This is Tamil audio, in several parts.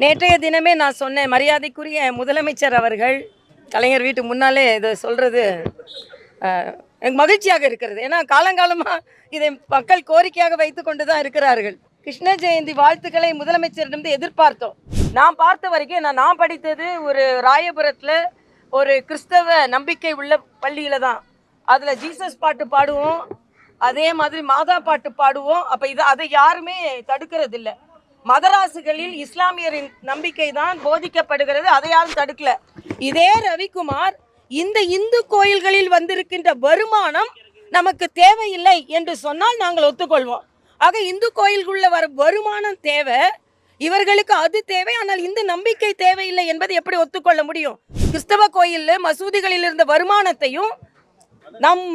நேற்றைய தினமே நான் சொன்னேன் மரியாதைக்குரிய முதலமைச்சர் அவர்கள் கலைஞர் வீட்டு முன்னாலே இதை சொல்கிறது எனக்கு மகிழ்ச்சியாக இருக்கிறது. ஏன்னா காலங்காலமாக இதை மக்கள் கோரிக்கையாக வைத்து கொண்டு தான் இருக்கிறார்கள். கிருஷ்ண ஜெயந்தி வாழ்த்துக்களை முதலமைச்சரிடமிருந்து எதிர்பார்த்தோம். நான் பார்த்த வரைக்கும் நான் நான் படித்தது ஒரு ராயபுரத்தில் ஒரு கிறிஸ்தவ நம்பிக்கை உள்ள பள்ளியில் தான். அதில் ஜீசஸ் பாட்டு பாடுவோம் அதே மாதிரி மாதா பாட்டு பாடுவோம். அப்போ இதை அதை யாருமே தடுக்கிறது இல்லை மதராசுகளில் இஸ்லாமியரின் நம்பிக்கை தான் போதிக்கப்படுகிறது. அதை யாரும் தடுக்கல. இதே ரவிக்குமார் இந்த இந்து கோயில்களில் வந்திருக்கின்ற வருமானம் நமக்கு தேவையில்லை என்று சொன்னால் நாங்கள் ஒத்துக்கொள்வோம். ஆக இந்து கோயில்குள்ள வர வருமானம் தேவை. இவர்களுக்கு அது தேவை. ஆனால் இந்த நம்பிக்கை தேவையில்லை என்பதை எப்படி ஒத்துக்கொள்ள முடியும்? கிறிஸ்தவ கோயிலில் மசூதிகளில் இருந்த வருமானத்தையும் நம்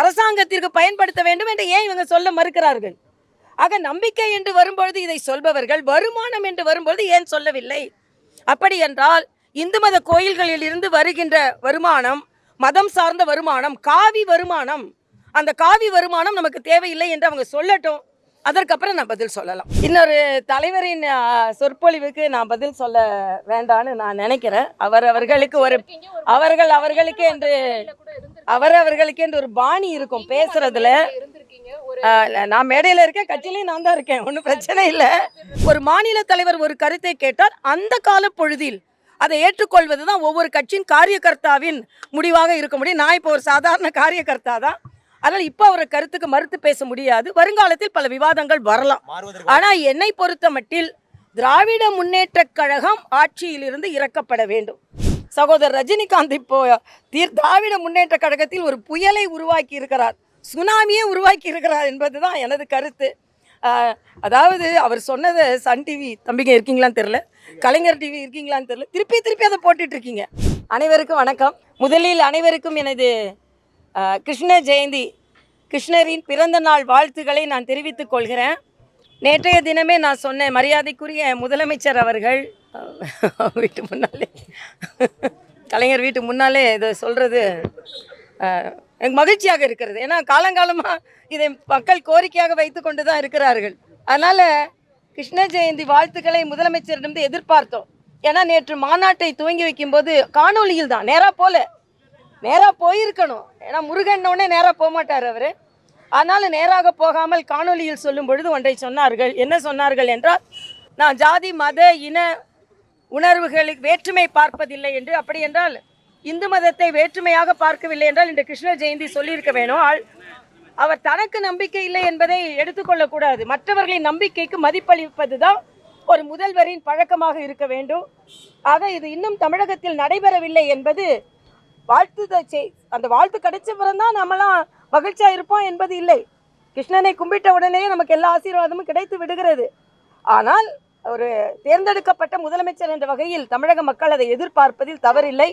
அரசாங்கத்திற்கு பயன்படுத்த வேண்டும் என்று ஏன் இவங்க சொல்ல மறுக்கிறார்கள்? ஆக நம்பிக்கை என்று வரும்பொழுது இதை சொல்பவர்கள் வருமானம் என்று வரும்பொழுது ஏன் சொல்லவில்லை? அப்படி என்றால் இந்து மத கோயில்களில் இருந்து வருகின்ற வருமானம் மதம் சார்ந்த வருமானம் காவி வருமானம் அந்த காவி வருமானம் நமக்கு தேவையில்லை என்று அவங்க சொல்லட்டும். அதற்கப்புறம் நான் பதில் சொல்லலாம். இன்னொரு தலைவரின் சொற்பொழிவுக்கு நான் பதில் சொல்ல வேண்டான்னு நான் நினைக்கிறேன். அவர் அவர்களுக்கு ஒரு அவர்கள் அவர்களுக்கு என்று அவர் அவர்களுக்கு என்று ஒரு பாணி இருக்கும் பேசுறதுல. நான் மேடையில் இருக்கேன் கட்சியிலையும் நான் தான் இருக்கேன் ஒன்றும் பிரச்சனை இல்லை. ஒரு மாநில தலைவர் ஒரு கருத்தை கேட்டால் அந்த கால பொழுதில் அதை ஏற்றுக்கொள்வது தான் ஒவ்வொரு கட்சியின் காரியகர்த்தாவின் முடிவாக இருக்க முடியும். நான் இப்போ ஒரு சாதாரண காரியகர்த்தா தான். அதனால் இப்போ அவர் கருத்துக்கு மறுத்து பேச முடியாது. வருங்காலத்தில் பல விவாதங்கள் வரலாம். ஆனால் என்னை பொறுத்த மட்டில் திராவிட முன்னேற்றக் கழகம் ஆட்சியிலிருந்து இறக்கப்பட வேண்டும். சகோதரர் ரஜினிகாந்த் இப்போ தீர் திராவிட முன்னேற்றக் கழகத்தில் ஒரு புயலை உருவாக்கி இருக்கிறார். சுனாமியே உருவாக்கி இருக்கிறார் என்பது தான் எனது கருத்து. அதாவது அவர் சொன்னதை சன் டிவி தம்பிங்க இருக்கீங்களான்னு தெரில கலைஞர் டிவி இருக்கீங்களான்னு தெரில திருப்பி திருப்பி அதை போட்டுட்டு இருக்கீங்க. அனைவருக்கும் வணக்கம். முதலில் அனைவருக்கும் எனது கிருஷ்ண ஜெயந்தி கிருஷ்ணரின் பிறந்த நாள் வாழ்த்துக்களை நான் தெரிவித்துக் கொள்கிறேன். நேற்றைய தினமே நான் சொன்னேன் மரியாதைக்குரிய முதலமைச்சர் அவர்கள் வீட்டு முன்னாலே கலைஞர் வீட்டு முன்னாலே இதை சொல்கிறது எனக்கு மகிழ்ச்சியாக இருக்கிறது. ஏன்னா காலங்காலமாக இதை மக்கள் கோரிக்கையாக வைத்து கொண்டு தான் இருக்கிறார்கள். அதனால் கிருஷ்ண ஜெயந்தி வாழ்த்துக்களை முதலமைச்சரிடமிருந்து எதிர்பார்த்தோம். ஏன்னா நேற்று மாநாட்டை துவங்கி வைக்கும்போது காணொலியில் தான் நேராக போல. நேராக போயிருக்கணும். ஏன்னா முருகன்னோடனே நேராக போக மாட்டார் அவர். அதனால் நேராக போகாமல் காணொலியில் சொல்லும் பொழுது ஒன்றை சொன்னார்கள். என்ன சொன்னார்கள் என்றால் நான் ஜாதி மத இன உணர்வுகளுக்கு வேற்றுமை பார்ப்பதில்லை என்று. அப்படி என்றால் இந்து மதத்தை வேற்றுமையாக பார்க்கவில்லை என்றால் இந்த கிருஷ்ண ஜெயந்தி சொல்லியிருக்க வேணும். ஆள் அவர் தனக்கு நம்பிக்கை இல்லை என்பதை எடுத்துக்கொள்ளக்கூடாது. மற்றவர்களின் நம்பிக்கைக்கு மதிப்பளிப்பது தான் ஒரு முதல்வரின் பழக்கமாக இருக்க வேண்டும். ஆக இது இன்னும் தமிழகத்தில் நடைபெறவில்லை என்பது வாழ்த்து செய் அந்த வாழ்த்து கிடைச்ச பிறந்தான் நம்மலாம் மகிழ்ச்சியாக இருப்போம் என்பது இல்லை. கிருஷ்ணனை கும்பிட்ட உடனேயே நமக்கு எல்லா ஆசீர்வாதமும் கிடைத்து விடுகிறது. ஆனால் ஒரு தேர்ந்தெடுக்கப்பட்ட முதலமைச்சர் என்ற வகையில் தமிழக மக்கள் அதை எதிர்பார்ப்பதில் தவறில்லை.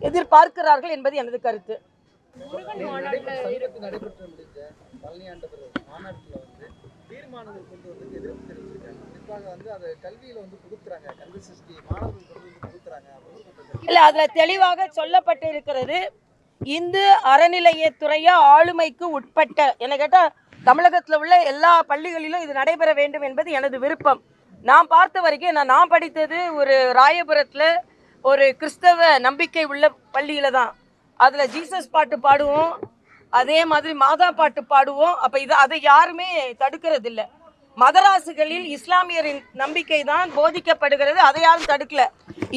எதிர்பார்க்கிறார்கள் என்பது எனது கருத்து. இல்லை அதில் தெளிவாக சொல்லப்பட்டு இருக்கிறது இந்து அறநிலையத்துறைய ஆளுமைக்கு உட்பட்ட என்ன கேட்டால் தமிழகத்தில் உள்ள எல்லா பள்ளிகளிலும் இது நடைபெற வேண்டும் என்பது எனது விருப்பம். நான் பார்த்த வரைக்கும் நான் நான் படித்தது ஒரு ராயபுரத்தில் ஒரு கிறிஸ்தவ நம்பிக்கை உள்ள பள்ளியில் தான். அதில் ஜீசஸ் பாட்டு பாடுவோம். அதே மாதிரி மாதா பாட்டு பாடுவோம். அப்போ இது அதை யாருமே தடுக்கிறது இல்லை மதராசுகளில் இஸ்லாமியரின் நம்பிக்கை தான் போதிக்கப்படுகிறது. அதை யாரும் தடுக்கல.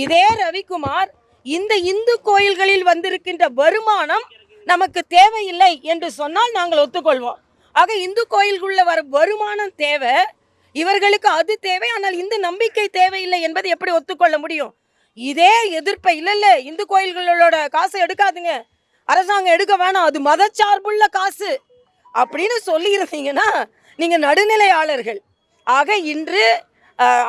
இதே ரவிக்குமார் இந்த இந்து கோயில்களில் வந்திருக்கின்ற வருமானம் நமக்கு தேவையில்லை என்று சொன்னால் நாங்கள் ஒத்துக்கொள்வோம். ஆக இந்து கோயில்குள்ள வர வருமானம் தேவை. இவர்களுக்கு அது தேவை. ஆனால் இந்த நம்பிக்கை தேவையில்லை என்பதை எப்படி ஒத்துக்கொள்ள முடியும்? இதே எதிர்ப்பை இல்லை இல்லை இந்து கோயில்களோட காசை எடுக்காதுங்க. அரசாங்கம் எடுக்க வேணாம் அது மதச்சார்புள்ள காசு அப்படின்னு சொல்லியிருந்தீங்கன்னா நீங்கள் நடுநிலையாளர்கள். ஆக இன்று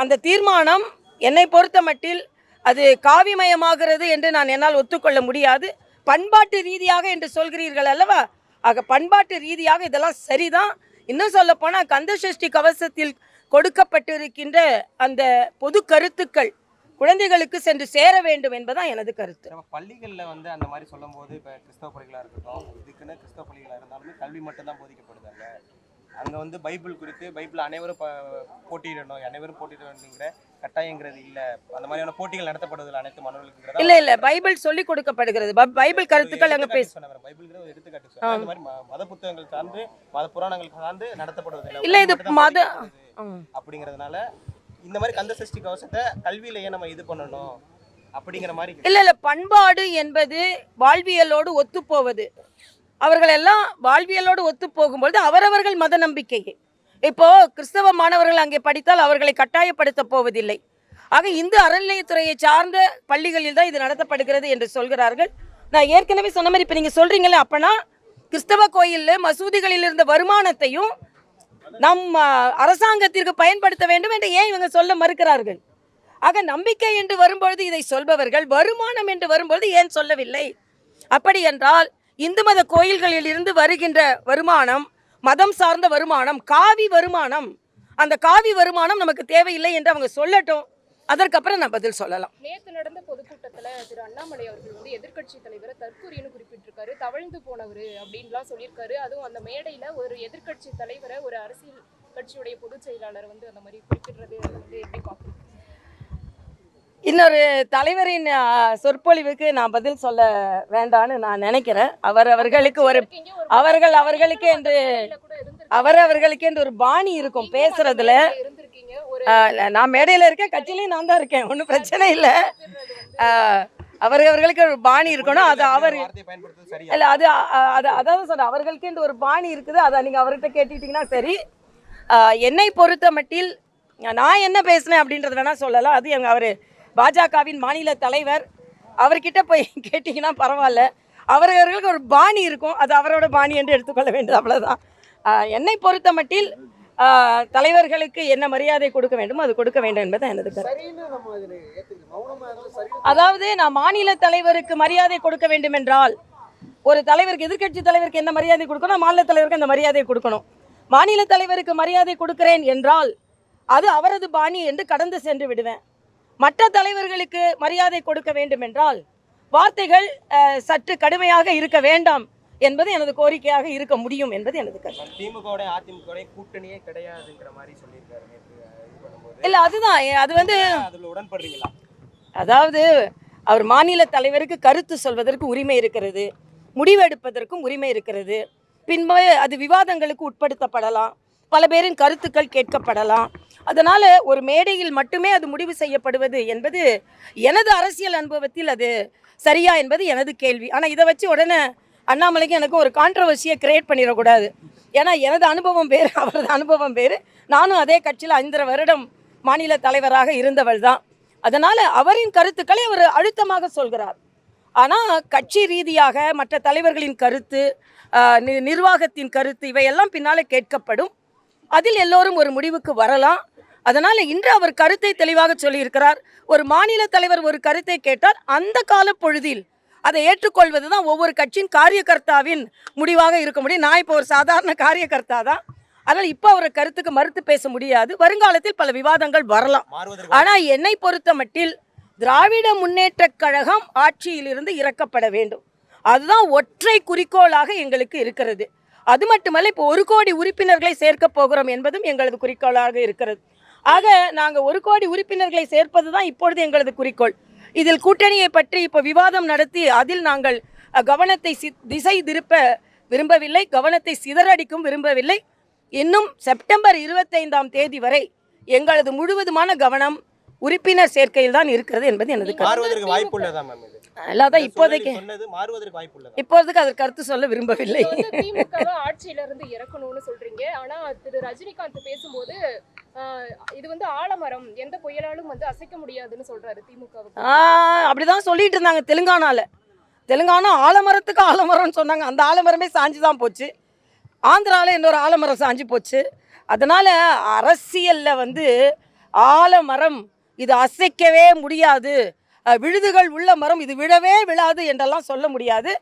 அந்த தீர்மானம் என்னை பொறுத்த மட்டில் அது காவிமயமாகிறது என்று நான் என்னால் ஒத்துக்கொள்ள முடியாது. பண்பாட்டு ரீதியாக என்று சொல்கிறீர்கள் அல்லவா? ஆக பண்பாட்டு ரீதியாக இதெல்லாம் சரிதான். இன்னும் சொல்ல போனால் கந்தசஷ்டி கவசத்தில் கொடுக்கப்பட்டிருக்கின்ற அந்த பொது கருத்துக்கள் குழந்தைகளுக்கு சென்று சேர வேண்டும் என்பதுதான் எனது கருத்து. நம்ம பள்ளிகளில் வந்து அந்த மாதிரி சொல்லும்போது இப்போ கிறிஸ்தவ பள்ளிகளாக இருக்கட்டும் இதுக்குன்னு கிறிஸ்தவ பள்ளிகளாக இருந்தாலுமே கல்வி மட்டும்தான் போதிக்கப்படுதாங்க அங்க வந்து பைபிள் குறித்து பைபிள் அனைவரும் போட்டியிடணும் அனைவரும் போட்டியிடணுங்கிற கட்டாயங்கிறது இல்ல. அந்த மாதிரியான போட்டிகள் நடத்தப்படுவதில் அனைத்து மாணவர்களுக்கு இல்ல இல்ல. பைபிள் சொல்லி கொடுக்கப்படுகிறது. பைபிள் கருத்துக்கள் அங்க பேச பைபிள்ங்கிற ஒரு எடுத்துக்காட்டு. இந்த மாதிரி மத புத்தகங்கள் சார்ந்து மத புராணங்கள் சார்ந்து நடத்தப்படுவதில்லை. இல்ல, இது மத-. அப்படிங்கறதுனால இந்த மாதிரி கந்த சஷ்டி கவசத்தை கல்வியிலேயே நம்ம இது பண்ணணும் அப்படிங்கிற மாதிரி இல்லை இல்லை பண்பாடு என்பது வாழ்வியலோடு ஒத்துப்போவது. அவர்கள் எல்லாம் வாழ்வியலோடு ஒத்து போகும்பொழுது அவரவர்கள் மத நம்பிக்கையே. இப்போ கிறிஸ்தவ மாணவர்கள் அங்கே படித்தால் அவர்களை கட்டாயப்படுத்த போவதில்லை. ஆக இந்து அறநிலையத்துறையை சார்ந்த பள்ளிகளில் தான் இது நடத்தப்படுகிறது என்று சொல்கிறார்கள். நான் ஏற்கனவே சொன்ன மாதிரி இப்போ நீங்கள் சொல்கிறீங்களே அப்போனா கிறிஸ்தவ கோயிலில் மசூதிகளில் இருந்த வருமானத்தையும் நம் அரசாங்கத்திற்கு பயன்படுத்த வேண்டும் என்று ஏன் இவங்க சொல்ல மறுக்கிறார்கள்? ஆக நம்பிக்கை என்று வரும்பொழுது இதை சொல்பவர்கள் வருமானம் என்று வரும்பொழுது ஏன் சொல்லவில்லை? அப்படி என்றால் இந்து மத கோயில்களில் இருந்து வருகின்ற வருமானம் மதம் சார்ந்த வருமானம் காவி வருமானம் அந்த காவி வருமானம் நமக்கு தேவையில்லை என்று அவங்க சொல்லட்டும். அதற்கப்புறம் நான் பதில் சொல்லலாம். நேத்து நடந்த பொதுக்கூட்டத்துல திரு அண்ணாமலை அவர்கள் வந்து எதிர்க்கட்சி தலைவரை தற்கூரியன்னு குறிப்பிட்டிருக்காரு. தவழ்ந்து போனவர் அப்படின்லாம் சொல்லியிருக்காரு. அதுவும் அந்த மேடையில ஒரு எதிர்க்கட்சி தலைவரை ஒரு அரசியல் கட்சியுடைய பொதுச் செயலாளர் வந்து அந்த மாதிரி குறிப்பிடுறது வந்து எப்படி பார்க்குறீங்க இன்னொரு தலைவரின் சொற்பொழிவுக்கு நான் பதில் சொல்ல வேண்டான்னு நான் நினைக்கிறேன். அவர் அவர்களுக்கு ஒரு அவர்கள் அவர்களுக்கு என்று. அவர் அவர்களுக்கு என்று ஒரு பாணி இருக்கும் பேசுறதுல நான் மேடையில் இருக்கேன் கட்சியிலையும் நான் தான் இருக்கேன் ஒன்றும் பிரச்சனை இல்லை. அவர் அவர்களுக்கு ஒரு பாணி இருக்கணும் அது அவர் இல்லை அது அது அதாவது சொல்கிறேன் அவர்களுக்கு ஒரு பாணி இருக்குது அதை நீங்கள் அவர்கிட்ட கேட்டுக்கிட்டிங்கன்னா சரி. என்னை பொறுத்த மட்டில் நான் என்ன பேசினேன் அப்படின்றது வேணால் சொல்லலாம். அது எங்கள் அவர் பாஜகவின் மாநில தலைவர். அவர்கிட்ட போய் கேட்டிங்கன்னா பரவாயில்ல. அவர்களுக்கு ஒரு பாணி இருக்கும் அது அவரோட பாணி என்று எடுத்துக்கொள்ள வேண்டும் அவ்வளோதான் என்னை பொறுத்த மட்டில் தலைவர்களுக்கு என்ன மரியாதை கொடுக்க வேண்டுமோ அது கொடுக்க வேண்டும் என்பது எனது கருத்து. அதாவது நான் மாநில தலைவருக்கு மரியாதை கொடுக்க வேண்டும் என்றால் ஒரு தலைவருக்கு எதிர்க்கட்சி தலைவருக்கு என்ன மரியாதை கொடுக்கணும்? மாநில தலைவருக்கு அந்த மரியாதை கொடுக்கணும். மாநில தலைவருக்கு மரியாதை கொடுக்கிறேன் என்றால் அது அவரது பாணி என்று கடந்து சென்று விடுவேன். மற்ற தலைவர்களுக்கு மரியாதை கொடுக்க வேண்டும் என்றால் வார்த்தைகள் சற்று கடுமையாக இருக்க வேண்டாம். என்பது எனது கோரிக்கையாக இருக்க முடியும் என்பது எனது கருத்து. திமுகவோட அதிமுகவோட கூட்டணியே கிடையாதுங்கிற மாதிரி சொல்லியிருக்காரு இல்லை அதுதான். அது வந்து உடன்படுறீங்களா? அதாவது அவர் மாநில தலைவருக்கு கருத்து சொல்வதற்கு உரிமை இருக்கிறது முடிவெடுப்பதற்கும் உரிமை இருக்கிறது. பின்பு அது விவாதங்களுக்கு உட்படுத்தப்படலாம். பல பேரின் கருத்துக்கள் கேட்கப்படலாம். அதனால் ஒரு மேடையில் மட்டுமே அது முடிவு செய்யப்படுவது என்பது எனது அரசியல் அனுபவத்தில் அது சரியா என்பது எனது கேள்வி. ஆனால் இதை வச்சு உடனே அண்ணாமலைக்கு எனக்கு ஒரு கான்ட்ரவர்சியை கிரியேட் பண்ணிடக்கூடாது. ஏன்னா எனது அனுபவம் பேர் அவரது அனுபவம் பேர் நானும் அதே கட்சியில் ஐந்தரை வருடம் மாநில தலைவராக இருந்தவள் தான். அதனால் அவரின் கருத்துக்களை அவர் அழுத்தமாக சொல்கிறார். ஆனால் கட்சி ரீதியாக மற்ற தலைவர்களின் கருத்து நி- நிர்வாகத்தின் கருத்து இவையெல்லாம் பின்னால் கேட்கப்படும். அதில் எல்லோரும் ஒரு முடிவுக்கு வரலாம். அதனால் இன்று அவர் கருத்தை தெளிவாக சொல்லியிருக்கிறார். ஒரு மாநில தலைவர் ஒரு கருத்தை கேட்டால் அந்த கால பொழுதில் அதை ஏற்றுக்கொள்வது தான் ஒவ்வொரு கட்சியின் காரியகர்த்தாவின் முடிவாக இருக்க முடியும். நான் இப்போ ஒரு சாதாரண காரியகர்த்தா தான் அதனால் இப்போ அவர் கருத்துக்கு மறுத்து பேச முடியாது. வருங்காலத்தில் பல விவாதங்கள் வரலாம். ஆனால் என்னை பொறுத்த மட்டில் திராவிட முன்னேற்றக் கழகம் ஆட்சியிலிருந்து இறக்கப்பட வேண்டும். அதுதான் ஒற்றை குறிக்கோளாக எங்களுக்கு இருக்கிறது. அது மட்டுமல்ல இப்போ ஒரு கோடி உறுப்பினர்களை சேர்க்க போகிறோம் என்பதும் எங்களது குறிக்கோளாக இருக்கிறது. ஆக நாங்கள் ஒரு கோடி உறுப்பினர்களை சேர்ப்பது தான் இப்பொழுது எங்களது குறிக்கோள். இதில் கூட்டணியை பற்றி இப்போ விவாதம் நடத்தி அதில் நாங்கள் கவனத்தை சி திசை திருப்ப விரும்பவில்லை கவனத்தை சிதறடிக்கும் விரும்பவில்லை. இன்னும் செப்டம்பர் இருபத்தைந்தாம் தேதி வரை எங்களது முழுவதுமான கவனம் உறுப்பினர் சேர்க்கையில் தான் இருக்கிறது என்பது எனது வாய்ப்பு உள்ளதா மேம் இது? அல்லாதான் இப்போதைக்கு இப்போதைக்கு அதற்கு கருத்து சொல்ல விரும்பவில்லை. திமுக ஆட்சியில இருந்து இறக்கணும்னு சொல்றீங்க. ஆனா திரு. ரஜினிகாந்த் பேசும்போது இது வந்து ஆலமரம். எந்த புயலாலும் வந்து அசைக்க முடியாதுன்னு சொல்றாரு ஆ, அப்படிதான் சொல்லிட்டு இருந்தாங்க தெலுங்கானால. தெலுங்கானா ஆலமரத்துக்கு ஆலமரம்னு சொன்னாங்க. அந்த ஆலமரமே சாஞ்சு தான் போச்சு. ஆந்திராவில் இன்னொரு ஆலமரம் சாஞ்சு போச்சு. அதனால் அரசியலில் வந்து ஆலமரம் இது அசைக்கவே முடியாது. விழுதுகள் உள்ள மரம் இது விழவே விழாது என்றெல்லாம் சொல்ல முடியாது.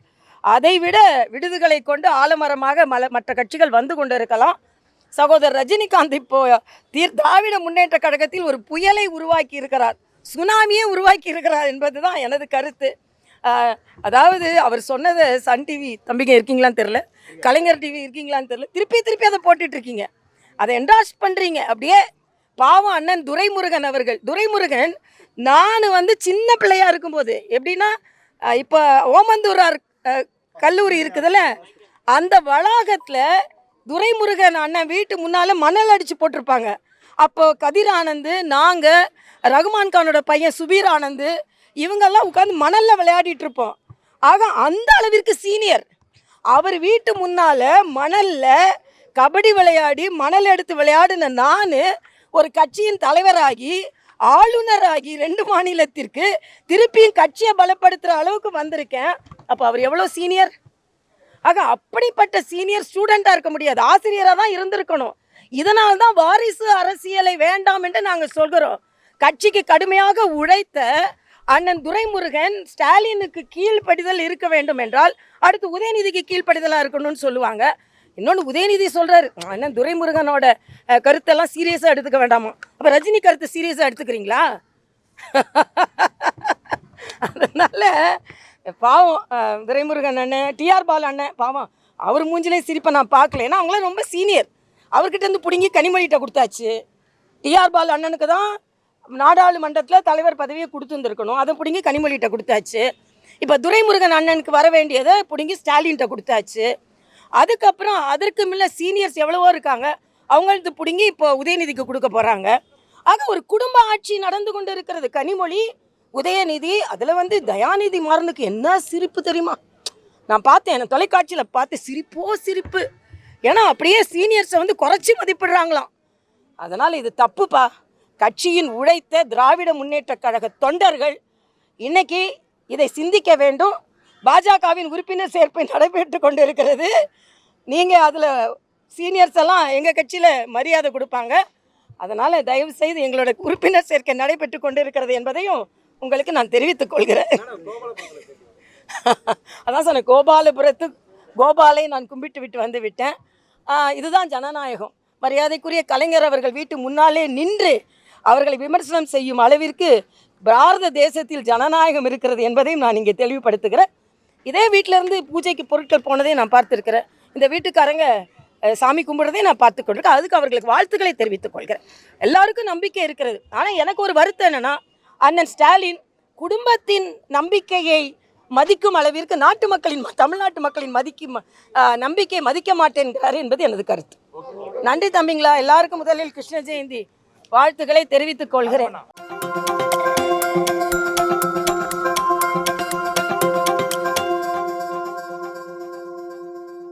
அதை விட விடுதுகளை கொண்டு ஆலமரமாக மல மற்ற கட்சிகள் வந்து கொண்டு இருக்கலாம் சகோதரர் ரஜினிகாந்த் இப்போ தீர் திராவிட முன்னேற்ற கழகத்தில் ஒரு புயலை உருவாக்கி இருக்கிறார். சுனாமியே உருவாக்கி இருக்கிறார் என்பது தான் எனது கருத்து. அதாவது அவர் சொன்னதை சன் டிவி தம்பிங்க இருக்கீங்களான்னு தெரில கலைஞர் டிவி இருக்கீங்களான்னு தெரில திருப்பி திருப்பி அதை போட்டுட்ருக்கீங்க அதை என்டாஸ் பண்ணுறீங்க அப்படியே பாவம் அண்ணன் துரைமுருகன் அவர்கள் துரைமுருகன் நான் வந்து சின்ன பிள்ளையாக இருக்கும்போது எப்படின்னா இப்போ ஓமந்தூரார் கல்லூரி இருக்குதுல்ல அந்த வளாகத்தில் துரைமுருகன் அண்ணன் வீட்டு முன்னால் மணல் அடித்து போட்டிருப்பாங்க. அப்போ கதிர் ஆனந்து நாங்கள் ரகுமான் கானோட பையன் சுபீர் ஆனந்து இவங்கெல்லாம் உட்காந்து மணலில் விளையாடிட்டு இருப்போம் ஆக அந்த அளவிற்கு சீனியர். அவர் வீட்டு முன்னால் மணலில் கபடி விளையாடி மணல் எடுத்து விளையாடின நான் ஒரு கட்சியின் தலைவராகி ஆளுநராகி ரெண்டு மாநிலத்திற்கு திருப்பியும் கட்சியை பலப்படுத்துகிற அளவுக்கு வந்திருக்கேன். அப்போ அவர் எவ்வளோ சீனியர்? ஆக அப்படிப்பட்ட சீனியர் ஸ்டூடெண்ட்டாக இருக்க முடியாது. ஆசிரியராக தான் இருந்திருக்கணும். இதனால் தான் வாரிசு அரசியலை வேண்டாம் என்று நாங்கள் சொல்கிறோம். கட்சிக்கு கடுமையாக உழைத்த அண்ணன் துரைமுருகன் ஸ்டாலினுக்கு கீழ்ப்படிதல் இருக்க வேண்டும் என்றால் அடுத்து உதயநிதிக்கு கீழ்ப்படிதலாக இருக்கணும்னு சொல்லுவாங்க. இன்னொன்று உதயநிதி சொல்கிறாரு அண்ணன் துரைமுருகனோட கருத்தெல்லாம் சீரியஸாக எடுத்துக்க வேண்டாமா? அப்போ ரஜினி கருத்தை சீரியஸாக எடுத்துக்கிறீங்களா? அதனால பாவம் துரைமுருகன் அண்ணன் டிஆர் பால் அண்ணன் பாவம் அவர் மூஞ்சிலே சிரிப்பை நான் பார்க்கல. ஏன்னா அவங்களாம் ரொம்ப சீனியர் அவர்கிட்ட இருந்து பிடுங்கி கனிமொழிகிட்ட கொடுத்தாச்சு. டிஆர் பால் அண்ணனுக்கு தான் நாடாளுமன்றத்தில் தலைவர் பதவியை கொடுத்துருந்துருக்கணும் அதை பிடுங்கி கனிமொழிகிட்ட கொடுத்தாச்சு. இப்போ துரைமுருகன் அண்ணனுக்கு வர வேண்டியதை பிடுங்கி ஸ்டாலின்கிட்ட கொடுத்தாச்சு. அதுக்கப்புறம் அதற்கு முன்ன சீனியர்ஸ் எவ்வளவோ இருக்காங்க. அவங்களுக்கு பிடுங்கி இப்போ உதயநிதிக்கு கொடுக்க போகிறாங்க ஆக ஒரு குடும்ப ஆட்சி நடந்து கொண்டு இருக்கிறது கனிமொழி உதயநிதி அதில் வந்து தயாநிதி மாறனுக்கு என்ன சிரிப்பு தெரியுமா? நான் பார்த்தேன் எனக்கு தொலைக்காட்சியில் பார்த்து சிரிப்போ சிரிப்பு. ஏன்னா அப்படியே சீனியர்ஸை வந்து குறைச்சி மதிப்பிடுறாங்களாம். அதனால் இது தப்புப்பா. கட்சியின் உழைத்த திராவிட முன்னேற்ற கழக தொண்டர்கள் இன்னைக்கு இதை சிந்திக்க வேண்டும். பாஜகவின் உறுப்பினர் சேர்ப்பை நடைபெற்று கொண்டு இருக்கிறது நீங்கள் அதில் சீனியர்ஸ் எல்லாம் எங்கள் கட்சியில் மரியாதை கொடுப்பாங்க. அதனால் தயவு செய்து எங்களோட உறுப்பினர் சேர்க்கை நடைபெற்று கொண்டு இருக்கிறது என்பதையும் உங்களுக்கு நான் தெரிவித்துக் கொள்கிறேன். அதான் சொன்னேன் கோபாலபுரத்து கோபாலை நான் கும்பிட்டு விட்டு வந்து விட்டேன். இதுதான் ஜனநாயகம். மரியாதைக்குரிய கலைஞர் அவர்கள் வீட்டு முன்னாலே நின்று அவர்களை விமர்சனம் செய்யும் அளவிற்கு பாரத தேசத்தில் ஜனநாயகம் இருக்கிறது என்பதையும் நான் இங்கே தெளிவுபடுத்துகிறேன். இதே வீட்டிலேருந்து பூஜைக்கு பொருட்கள் போனதையும் நான் பார்த்துருக்குறேன். இந்த வீட்டுக்காரங்க சாமி கும்பிடுறதை நான் பார்த்து கொண்டிருக்கேன் அதுக்கு அவர்களுக்கு வாழ்த்துக்களை தெரிவித்துக் கொள்கிறேன். எல்லாருக்கும் நம்பிக்கை இருக்கிறது. ஆனால் எனக்கு ஒரு வருத்தம் என்னன்னா அண்ணன் ஸ்டாலின் குடும்பத்தின் நம்பிக்கையை மதிக்கும் அளவிற்கு நாட்டு மக்களின் தமிழ்நாட்டு மக்களின் மதிக்கும் நம்பிக்கை நம்பிக்கையை மதிக்க மாட்டேன்கிறார் என்பது எனது கருத்து. நன்றி தம்பிங்களா. எல்லாருக்கும் முதலில் கிருஷ்ண ஜெயந்தி வாழ்த்துக்களை தெரிவித்துக் கொள்கிறேன்.